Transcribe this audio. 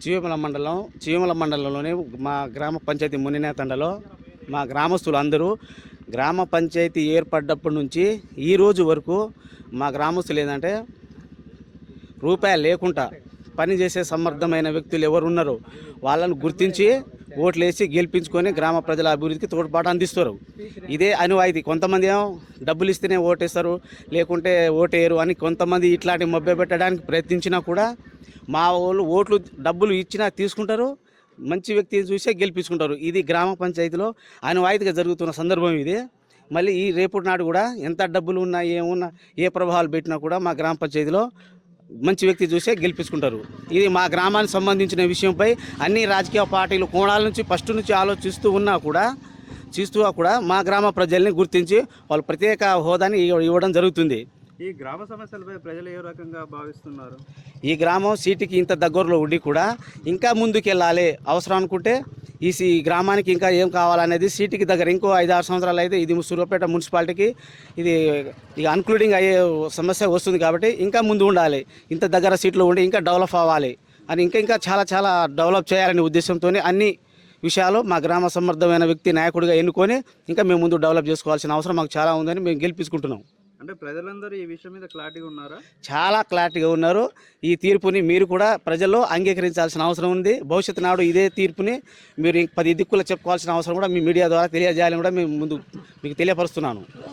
చీమల మండలం చీమల మండలంలోని మా గ్రామ పంచాయతీ మునినేతండలో మా గ్రామస్తులు అందరూ గ్రామ పంచాయతీ ఏర్పడ్డప్పటి నుంచి ఈ రోజు వరకు మా గ్రామస్తులు ఏంటంటే రూపాయలు లేకుండా పనిచేసే సమర్థమైన వ్యక్తులు ఎవరు ఉన్నారో వాళ్ళను గుర్తించి ఓట్లు వేసి గెలిపించుకొని గ్రామ ప్రజల అభివృద్ధికి తోడ్పాటు అందిస్తారు. ఇదే అనువాయితీ. కొంతమంది ఏమో డబ్బులు ఇస్తేనే ఓటేస్తారు లేకుంటే ఓటేయరు అని కొంతమంది ఇట్లాంటి మభ్య పెట్టడానికి ప్రయత్నించినా కూడా మా వాళ్ళు ఓట్లు డబ్బులు ఇచ్చినా తీసుకుంటారు మంచి వ్యక్తిని చూసే గెలిపించుకుంటారు. ఇది గ్రామ పంచాయతీలో అనువాయితీగా జరుగుతున్న సందర్భం ఇది. మళ్ళీ ఈ రేపటి నాడు కూడా ఎంత డబ్బులు ఉన్నా ఏమున్నా ఏ ప్రభావాలు పెట్టినా కూడా మా గ్రామ పంచాయతీలో మంచి వ్యక్తి చూసే గెలిపించుకుంటారు. ఇది మా గ్రామానికి సంబంధించిన విషయంపై అన్ని రాజకీయ పార్టీలు కోణాల నుంచి ఫస్ట్ నుంచి ఆలోచిస్తూ ఉన్నా కూడా చూస్తూ కూడా మా గ్రామ ప్రజల్ని గుర్తించి వాళ్ళు ప్రత్యేక హోదాని ఇవ్వ- ఇవ్వడం జరుగుతుంది. ఈ గ్రామ సమస్యలపై ప్రజలు ఏ రకంగా భావిస్తున్నారు? ఈ గ్రామం సీటుకి ఇంత దగ్గరలో ఉండి కూడా ఇంకా ముందుకెళ్ళాలి అవసరం అనుకుంటే ఈ సీ- గ్రామానికి ఇంకా ఏం కావాలనేది సీటుకి దగ్గర ఇంకో ఐదు ఆరు సంవత్సరాలు అయితే ఇది సూర్యాపేట మున్సిపాలిటీకి ఇది ఇక అన్క్లూడింగ్ అయ్యే సమస్య వస్తుంది కాబట్టి ఇంకా ముందు ఉండాలి. ఇంత దగ్గర సీట్లు ఉండి ఇంకా డెవలప్ అవ్వాలి. అని ఇంకా ఇంకా చాలా చాలా డెవలప్ చేయాలనే ఉద్దేశంతో అన్ని విషయాలు మా గ్రామ సమర్థమైన వ్యక్తి నాయకుడిగా ఎన్నుకొని ఇంకా మేము ముందు డెవలప్ చేసుకోవాల్సిన అవసరం మాకు చాలా ఉందని మేము గెలిపించుకుంటున్నాం. అంటే ప్రజలందరూ ఈ విషయం మీద క్లారిటీగా ఉన్నారా? చాలా క్లారిటీగా ఉన్నారు. ఈ తీర్పుని మీరు కూడా ప్రజల్లో అంగీకరించాల్సిన అవసరం ఉంది. భవిష్యత్తు నాడు ఇదే తీర్పుని మీరు పది దిక్కులు చెప్పుకోవాల్సిన అవసరం కూడా మీ మీడియా ద్వారా తెలియజేయాలని కూడా మేము ముందు మీకు తెలియపరుస్తున్నాను.